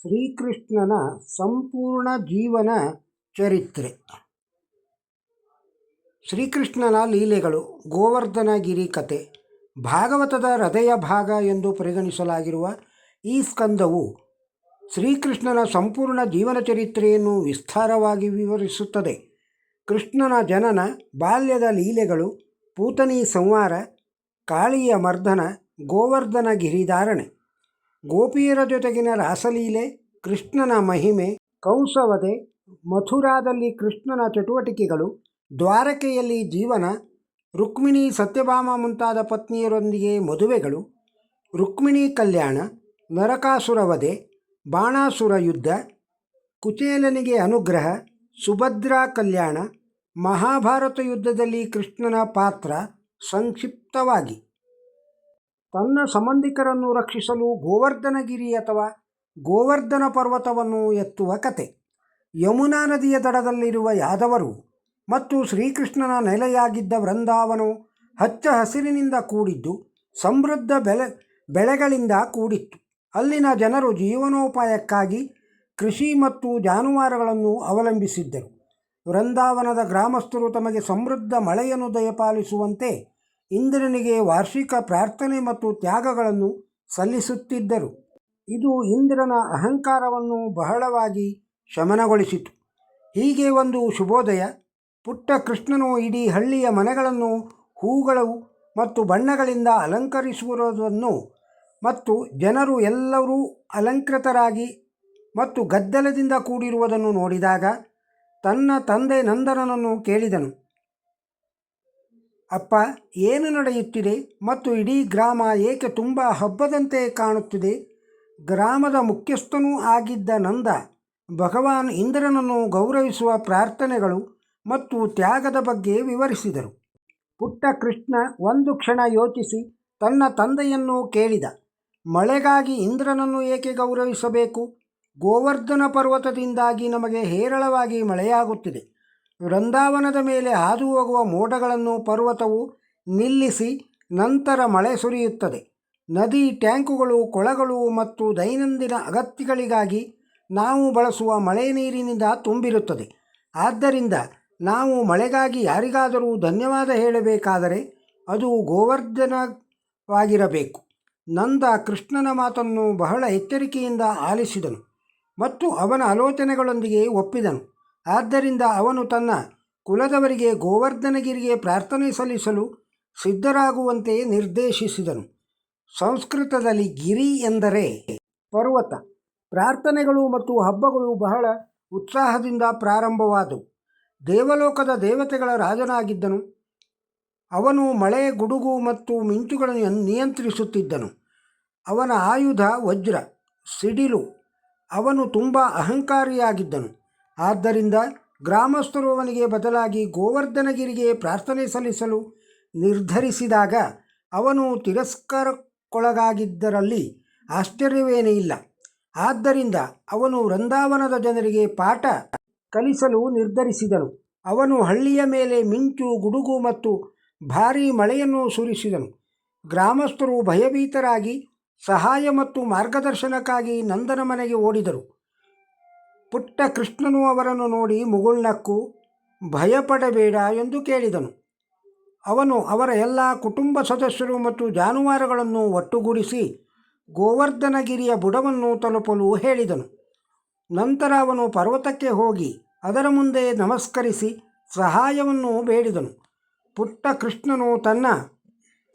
ಶ್ರೀಕೃಷ್ಣನ ಸಂಪೂರ್ಣ ಜೀವನ ಚರಿತ್ರೆ. ಶ್ರೀಕೃಷ್ಣನ ಲೀಲೆಗಳು ಗೋವರ್ಧನಗಿರಿ ಕಥೆ ಭಾಗವತದ ಹೃದಯ ಭಾಗ ಎಂದು ಪರಿಗಣಿಸಲಾಗಿರುವ ಈ ಸ್ಕಂದವು ಶ್ರೀಕೃಷ್ಣನ ಸಂಪೂರ್ಣ ಜೀವನ ಚರಿತ್ರೆಯನ್ನು ವಿಸ್ತಾರವಾಗಿ ವಿವರಿಸುತ್ತದೆ. ಕೃಷ್ಣನ ಜನನ, ಬಾಲ್ಯದ ಲೀಲೆಗಳು, ಪೂತನಿ ಸಂಹಾರ, ಕಾಳಿಯ ಮರ್ದನ ಗೋವರ್ಧನ ಗಿರಿಧಾರಣೆ ಗೋಪಿಯರ ಜೊತೆಗಿನ ರಾಸಲೀಲೆ, ಕೃಷ್ಣನ ಮಹಿಮೆ, ಕಂಸವಧೆ, ಮಥುರಾದಲ್ಲಿ ಕೃಷ್ಣನ ಚಟುವಟಿಕೆಗಳು, ದ್ವಾರಕೆಯಲ್ಲಿ ಜೀವನ, ರುಕ್ಮಿಣಿ ಸತ್ಯಭಾಮ ಮುಂತಾದ ಪತ್ನಿಯರೊಂದಿಗೆ ಮದುವೆಗಳು, ರುಕ್ಮಿಣಿ ಕಲ್ಯಾಣ ನರಕಾಸುರ ವಧೆ ಬಾಣಾಸುರ ಯುದ್ಧ, ಕುಚೇಲನಿಗೆ ಅನುಗ್ರಹ, ಸುಭದ್ರಾ ಕಲ್ಯಾಣ, ಮಹಾಭಾರತ ಯುದ್ಧದಲ್ಲಿ ಕೃಷ್ಣನ ಪಾತ್ರ ಸಂಕ್ಷಿಪ್ತವಾಗಿ. ತನ್ನ ಸಂಬಂಧಿಕರನ್ನು ರಕ್ಷಿಸಲು ಗೋವರ್ಧನಗಿರಿ ಅಥವಾ ಗೋವರ್ಧನ ಪರ್ವತವನ್ನು ಎತ್ತುವ ಕತೆ. ಯಮುನಾ ನದಿಯ ದಡದಲ್ಲಿರುವ ಯಾದವರು ಮತ್ತು ಶ್ರೀಕೃಷ್ಣನ ನೆಲೆಯಾಗಿದ್ದ ವೃಂದಾವನವು ಹಚ್ಚ ಹಸಿರಿನಿಂದ ಕೂಡಿದ್ದು ಸಮೃದ್ಧ ಬೆಳೆ ಬೆಳೆಗಳಿಂದ ಕೂಡಿತ್ತು. ಅಲ್ಲಿನ ಜನರು ಜೀವನೋಪಾಯಕ್ಕಾಗಿ ಕೃಷಿ ಮತ್ತು ಜಾನುವಾರುಗಳನ್ನು ಅವಲಂಬಿಸಿದ್ದರು. ವೃಂದಾವನದ ಗ್ರಾಮಸ್ಥರು ತಮಗೆ ಸಮೃದ್ಧ ಮಳೆಯನ್ನು ದಯಪಾಲಿಸುವಂತೆ ಇಂದ್ರನಿಗೆ ವಾರ್ಷಿಕ ಪ್ರಾರ್ಥನೆ ಮತ್ತು ತ್ಯಾಗಗಳನ್ನು ಸಲ್ಲಿಸುತ್ತಿದ್ದರು. ಇದು ಇಂದ್ರನ ಅಹಂಕಾರವನ್ನು ಬಹಳವಾಗಿ ಶಮನಗೊಳಿಸಿತು. ಹೀಗೆ ಒಂದು ಶುಭೋದಯ. ಪುಟ್ಟ ಕೃಷ್ಣನು ಇಡೀ ಹಳ್ಳಿಯ ಮನೆಗಳನ್ನು, ಹೂಗಳು ಮತ್ತು ಬಣ್ಣಗಳಿಂದ ಅಲಂಕರಿಸುವುದನ್ನು ಮತ್ತು ಜನರು ಎಲ್ಲರೂ ಅಲಂಕೃತರಾಗಿ ಮತ್ತು ಗದ್ದಲದಿಂದ ಕೂಡಿರುವುದನ್ನು ನೋಡಿದಾಗ ತನ್ನ ತಂದೆ ನಂದನನನ್ನು ಕೇಳಿದನು. ಅಪ್ಪ, ಏನು ನಡೆಯುತ್ತಿದೆ ಮತ್ತು ಇಡೀ ಗ್ರಾಮ ಏಕೆ ತುಂಬ ಹಬ್ಬದಂತೆ ಕಾಣುತ್ತಿದೆ? ಗ್ರಾಮದ ಮುಖ್ಯಸ್ಥನೂ ಆಗಿದ್ದ ನಂದ, ಭಗವಾನ್ ಇಂದ್ರನನ್ನು ಗೌರವಿಸುವ ಪ್ರಾರ್ಥನೆಗಳು ಮತ್ತು ತ್ಯಾಗದ ಬಗ್ಗೆ ವಿವರಿಸಿದರು. ಪುಟ್ಟ ಕೃಷ್ಣ ಒಂದು ಕ್ಷಣ ಯೋಚಿಸಿ ತನ್ನ ತಂದೆಯನ್ನು ಕೇಳಿದ, ಮಳೆಗಾಗಿ ಇಂದ್ರನನ್ನು ಏಕೆ ಗೌರವಿಸಬೇಕು? ಗೋವರ್ಧನ ಪರ್ವತದಿಂದಾಗಿ ನಮಗೆ ಹೇರಳವಾಗಿ ಮಳೆಯಾಗುತ್ತಿದೆ. ವೃಂದಾವನದ ಮೇಲೆ ಹಾದು ಹೋಗುವ ಮೋಡಗಳನ್ನು ಪರ್ವತವು ನಿಲ್ಲಿಸಿ ನಂತರ ಮಳೆ ಸುರಿಯುತ್ತದೆ. ನದಿ ಟ್ಯಾಂಕುಗಳು, ಕೊಳಗಳು ಮತ್ತು ದೈನಂದಿನ ಅಗತ್ಯಗಳಿಗಾಗಿ ನಾವು ಬಳಸುವ ಮಳೆ ನೀರಿನಿಂದ ತುಂಬಿರುತ್ತದೆ. ಆದ್ದರಿಂದ ನಾವು ಮಳೆಗಾಗಿ ಯಾರಿಗಾದರೂ ಧನ್ಯವಾದ ಹೇಳಬೇಕಾದರೆ ಅದು ಗೋವರ್ಧನವಾಗಿರಬೇಕು. ನಂದ ಕೃಷ್ಣನ ಮಾತನ್ನು ಬಹಳ ಎಚ್ಚರಿಕೆಯಿಂದ ಆಲಿಸಿದನು ಮತ್ತು ಅವನ ಆಲೋಚನೆಗಳೊಂದಿಗೆ ಒಪ್ಪಿದನು. ಆದ್ದರಿಂದ ಅವನು ತನ್ನ ಕುಲದವರಿಗೆ ಗೋವರ್ಧನಗಿರಿಗೆ ಪ್ರಾರ್ಥನೆ ಸಲ್ಲಿಸಲು ಸಿದ್ಧರಾಗುವಂತೆ ನಿರ್ದೇಶಿಸಿದನು. ಸಂಸ್ಕೃತದಲ್ಲಿ ಗಿರಿ ಎಂದರೆ ಪರ್ವತ. ಪ್ರಾರ್ಥನೆಗಳು ಮತ್ತು ಹಬ್ಬಗಳು ಬಹಳ ಉತ್ಸಾಹದಿಂದ ಪ್ರಾರಂಭವಾದವು. ದೇವಲೋಕದ ದೇವತೆಗಳ ರಾಜನಾಗಿದ್ದನು. ಅವನು ಮಳೆ, ಗುಡುಗು ಮತ್ತು ಮಿಂಚುಗಳನ್ನು ನಿಯಂತ್ರಿಸುತ್ತಿದ್ದನು. ಅವನ ಆಯುಧ ವಜ್ರ, ಸಿಡಿಲು. ಅವನು ತುಂಬ ಅಹಂಕಾರಿಯಾಗಿದ್ದನು. ಆದ್ದರಿಂದ ಗ್ರಾಮಸ್ಥರು ಅವನಿಗೆ ಬದಲಾಗಿ ಗೋವರ್ಧನಗಿರಿಗೆ ಪ್ರಾರ್ಥನೆ ಸಲ್ಲಿಸಲು ನಿರ್ಧರಿಸಿದಾಗ ಅವನು ತಿರಸ್ಕಾರಕ್ಕೊಳಗಾಗಿದ್ದರಲ್ಲಿ ಆಶ್ಚರ್ಯವೇನೇ ಇಲ್ಲ. ಆದ್ದರಿಂದ ಅವನು ವೃಂದಾವನದ ಜನರಿಗೆ ಪಾಠ ಕಲಿಸಲು ನಿರ್ಧರಿಸಿದನು. ಅವನು ಹಳ್ಳಿಯ ಮೇಲೆ ಮಿಂಚು, ಗುಡುಗು ಮತ್ತು ಭಾರೀ ಮಳೆಯನ್ನು ಸುರಿಸಿದನು. ಗ್ರಾಮಸ್ಥರು ಭಯಭೀತರಾಗಿ ಸಹಾಯ ಮತ್ತು ಮಾರ್ಗದರ್ಶನಕ್ಕಾಗಿ ನಂದನ ಮನೆಗೆ ಓಡಿದರು. ಪುಟ್ಟ ಕೃಷ್ಣನು ಅವರನ್ನು ನೋಡಿ ಮುಗುಳ್ನಕ್ಕು ಭಯಪಡಬೇಡ ಎಂದು ಕೇಳಿದನು. ಅವನು ಅವರ ಎಲ್ಲ ಕುಟುಂಬ ಸದಸ್ಯರು ಮತ್ತು ಜಾನುವಾರುಗಳನ್ನು ಒಟ್ಟುಗೂಡಿಸಿ ಗೋವರ್ಧನಗಿರಿಯ ಬುಡವನ್ನು ತಲುಪಲು ಹೇಳಿದನು. ನಂತರ ಅವನು ಪರ್ವತಕ್ಕೆ ಹೋಗಿ ಅದರ ಮುಂದೆ ನಮಸ್ಕರಿಸಿ ಸಹಾಯವನ್ನು ಬೇಡಿದನು. ಪುಟ್ಟ ಕೃಷ್ಣನು ತನ್ನ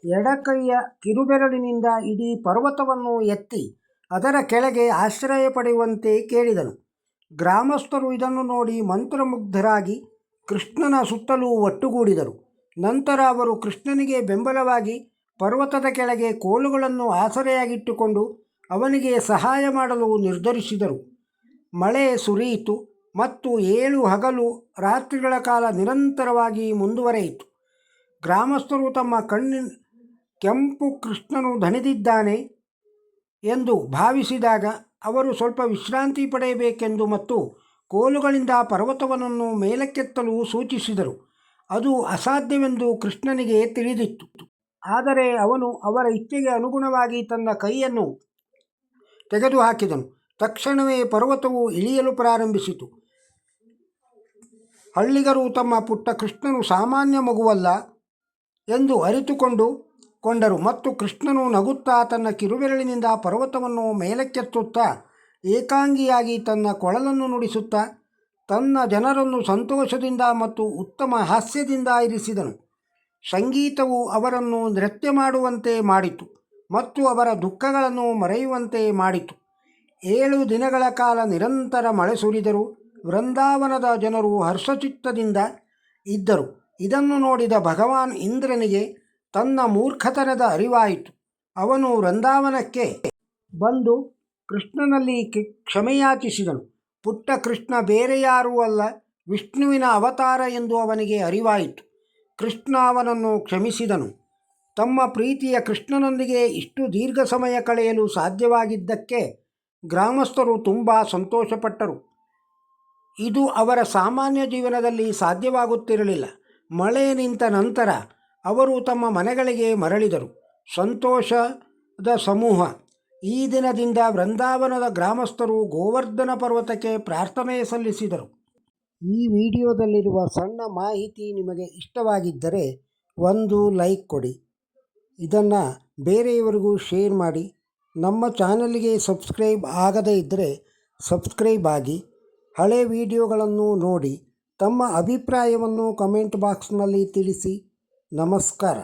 ಎಡಕೈಯ ಕಿರುಬೆರಳಿನಿಂದ ಇಡೀ ಪರ್ವತವನ್ನು ಎತ್ತಿ ಅದರ ಕೆಳಗೆ ಆಶ್ರಯ ಪಡೆಯುವಂತೆ ಕೇಳಿದನು. ಗ್ರಾಮಸ್ಥರು ಇದನ್ನು ನೋಡಿ ಮಂತ್ರಮುಗ್ಧರಾಗಿ ಕೃಷ್ಣನ ಸುತ್ತಲೂ ಒಟ್ಟುಗೂಡಿದರು. ನಂತರ ಅವರು ಕೃಷ್ಣನಿಗೆ ಬೆಂಬಲವಾಗಿ ಪರ್ವತದ ಕೆಳಗೆ ಕೋಲುಗಳನ್ನು ಆಸರೆಯಾಗಿಟ್ಟುಕೊಂಡು ಅವನಿಗೆ ಸಹಾಯ ಮಾಡಲು ನಿರ್ಧರಿಸಿದರು. ಮಳೆ ಸುರಿಯಿತು ಮತ್ತು ಏಳು ಹಗಲು ರಾತ್ರಿಗಳ ಕಾಲ ನಿರಂತರವಾಗಿ ಮುಂದುವರೆಯಿತು. ಗ್ರಾಮಸ್ಥರು ತಮ್ಮ ಕಣ್ಣಿನ ಕೆಂಪು ಕೃಷ್ಣನು ದಣಿದಿದ್ದಾನೆ ಎಂದು ಭಾವಿಸಿದಾಗ ಅವರು ಸ್ವಲ್ಪ ವಿಶ್ರಾಂತಿ ಪಡೆಯಬೇಕೆಂದು ಮತ್ತು ಕೋಲುಗಳಿಂದ ಪರ್ವತವನ್ನು ಮೇಲಕ್ಕೆತ್ತಲು ಸೂಚಿಸಿದರು. ಅದು ಅಸಾಧ್ಯವೆಂದು ಕೃಷ್ಣನಿಗೆ ತಿಳಿದಿತ್ತು. ಆದರೆ ಅವನು ಅವರ ಇಚ್ಛೆಗೆ ಅನುಗುಣವಾಗಿ ತನ್ನ ಕೈಯನ್ನು ತೆಗೆದುಹಾಕಿದನು. ತಕ್ಷಣವೇ ಪರ್ವತವು ಇಳಿಯಲು ಪ್ರಾರಂಭಿಸಿತು. ಹಳ್ಳಿಗರು ತಮ್ಮ ಪುಟ್ಟ ಕೃಷ್ಣನು ಸಾಮಾನ್ಯ ಮಗುವಲ್ಲ ಎಂದು ಅರಿತುಕೊಂಡು ಕೊಂಡರು ಮತ್ತು ಕೃಷ್ಣನು ನಗುತ್ತಾ ತನ್ನ ಕಿರುಬೆರಳಿನಿಂದ ಪರ್ವತವನ್ನು ಮೇಲಕ್ಕೆತ್ತುತ್ತಾ ಏಕಾಂಗಿಯಾಗಿ ತನ್ನ ಕೊಳಲನ್ನು ನುಡಿಸುತ್ತಾ ತನ್ನ ಜನರನ್ನು ಸಂತೋಷದಿಂದ ಮತ್ತು ಉತ್ತಮ ಹಾಸ್ಯದಿಂದ ಇರಿಸಿದನು. ಸಂಗೀತವು ಅವರನ್ನು ನೃತ್ಯ ಮಾಡುವಂತೆ ಮಾಡಿತು ಮತ್ತು ಅವರ ದುಃಖಗಳನ್ನು ಮರೆಯುವಂತೆ ಮಾಡಿತು. ಏಳು ದಿನಗಳ ಕಾಲ ನಿರಂತರ ಮಳೆ ಸುರಿದರು ವೃಂದಾವನದ ಜನರು ಹರ್ಷಚಿತ್ತದಿಂದ ಇದ್ದರು. ಇದನ್ನು ನೋಡಿದ ಭಗವಾನ್ ಇಂದ್ರನಿಗೆ ತನ್ನ ಮೂರ್ಖತನದ ಅರಿವಾಯಿತು. ಅವನು ವೃಂದಾವನಕ್ಕೆ ಬಂದು ಕೃಷ್ಣನಲ್ಲಿ ಕ್ಷಮೆಯಾಚಿಸಿದನು. ಪುಟ್ಟ ಕೃಷ್ಣ ಬೇರೆ ಯಾರೂ ಅಲ್ಲ, ವಿಷ್ಣುವಿನ ಅವತಾರ ಎಂದು ಅವನಿಗೆ ಅರಿವಾಯಿತು. ಕೃಷ್ಣ ಅವನನ್ನು ಕ್ಷಮಿಸಿದನು. ತಮ್ಮ ಪ್ರೀತಿಯ ಕೃಷ್ಣನೊಂದಿಗೆ ಇಷ್ಟು ದೀರ್ಘ ಸಮಯ ಕಳೆಯಲು ಸಾಧ್ಯವಾಗಿದ್ದಕ್ಕೆ ಗ್ರಾಮಸ್ಥರು ತುಂಬ ಸಂತೋಷಪಟ್ಟರು. ಇದು ಅವರ ಸಾಮಾನ್ಯ ಜೀವನದಲ್ಲಿ ಸಾಧ್ಯವಾಗುತ್ತಿರಲಿಲ್ಲ. ಮಳೆ ನಿಂತ ನಂತರ ಅವರು ತಮ್ಮ ಮನೆಗಳಿಗೆ ಮರಳಿದರು. ಸಂತೋಷದ ಸಮೂಹ. ಈ ದಿನದಿಂದ ವೃಂದಾವನದ ಗ್ರಾಮಸ್ಥರು ಗೋವರ್ಧನ ಪರ್ವತಕ್ಕೆ ಪ್ರಾರ್ಥನೆ ಸಲ್ಲಿಸಿದರು. ಈ ವಿಡಿಯೋದಲ್ಲಿರುವ ಸಣ್ಣ ಮಾಹಿತಿ ನಿಮಗೆ ಇಷ್ಟವಾಗಿದ್ದರೆ ಒಂದು ಲೈಕ್ ಕೊಡಿ. ಇದನ್ನು ಬೇರೆಯವರಿಗೂ ಶೇರ್ ಮಾಡಿ. ನಮ್ಮ ಚಾನಲ್ಗೆ ಸಬ್ಸ್ಕ್ರೈಬ್ ಆಗದೇ ಇದ್ದರೆ ಸಬ್ಸ್ಕ್ರೈಬ್ ಆಗಿ. ಹಳೆ ವಿಡಿಯೋಗಳನ್ನು ನೋಡಿ. ತಮ್ಮ ಅಭಿಪ್ರಾಯವನ್ನು ಕಮೆಂಟ್ ಬಾಕ್ಸ್ನಲ್ಲಿ ತಿಳಿಸಿ. ನಮಸ್ಕಾರ